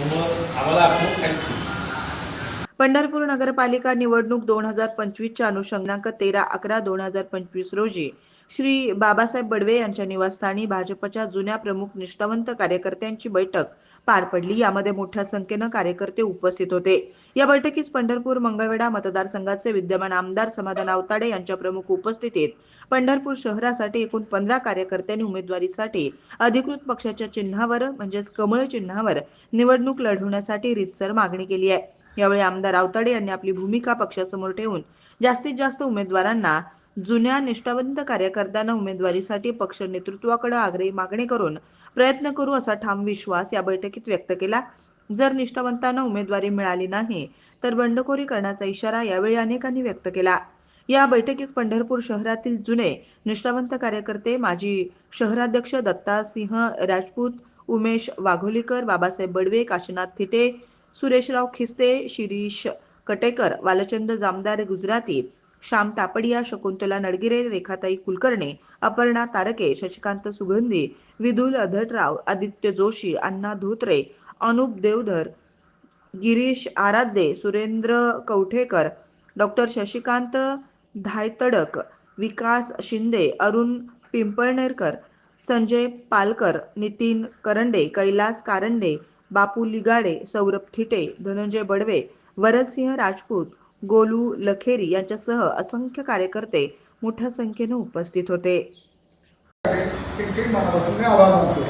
आम्हाला आपण काहीच नाही. पंढरपूर नगरपालिका निवडणूक दोन हजार पंचवीसच्या अनुषंगांक तेरा अकरा दोन हजार पंचवीस रोजी श्री बाबासाहेब बडवे यांच्या निवासस्थानी भाजपच्या जुन्या प्रमुख निष्ठावंत कार्यकर्त्यांची बैठक पार पडली. यामध्ये मोठ्या संख्येनं कार्यकर्ते उपस्थित होते. या बैठकीस पंढरपूर मंगळवेढा मतदारसंघाचे विद्यमान आमदार समाधान आवताडे यांच्या प्रमुख उपस्थितीत पंढरपूर शहरासाठी एकूण पंधरा कार्यकर्त्यांनी उमेदवारीसाठी अधिकृत पक्षाच्या चिन्हावर म्हणजेच कमळ चिन्हावर निवडणूक लढवण्यासाठी रितसर मागणी केली आहे. यावेळी आमदार आवताडे यांनी आपली भूमिका पक्षासमोर ठेवून जास्तीत जास्त उमेदवारांना जुन्या निष्ठावंत कार्यकर्त्यांना उमेदवारीसाठी पक्ष नेतृत्वाकडे आग्रही मागणी करून प्रयत्न करू असा ठाम विश्वास या बैठकीत व्यक्त केला. जर निष्ठावंतांना उमेदवारी मिळाली नाही तर बंडखोरी करण्याचा इशारा यावेळी अनेकांनी व्यक्त केला. या बैठकीत पंढरपूर शहरातील जुने निष्ठावंत कार्यकर्ते माजी शहराध्यक्ष दत्ता सिंह राजपूत उमेश वाघोलीकर बाबासाहेब बडवे काशीनाथ थिटे सुरेशराव खिस्ते शिरीष कटेकर वालचंद जामदार गुजराती श्याम तापडिया शकुंतला नडगिरे रेखाताई कुलकर्णी अपर्णा तारके शशिकांत सुगंधी विदुल अधटराव आदित्य जोशी अण्णा धोत्रे अनुप देवधर गिरीश आराध्ये सुरेंद्र कवठेकर डॉक्टर शशिकांत धायतडक विकास शिंदे अरुण पिंपळनेरकर संजय पालकर नितीन करंडे कैलास कारंडे बापू लिगाडे सौरभ थिटे धनंजय बडवे वरदसिंह राजपूत गोलू लखेरी यांच्यासह असंख्य कार्यकर्ते मोठ्या संख्येने उपस्थित होते. त्यांचे मनापासून आभार मानतो.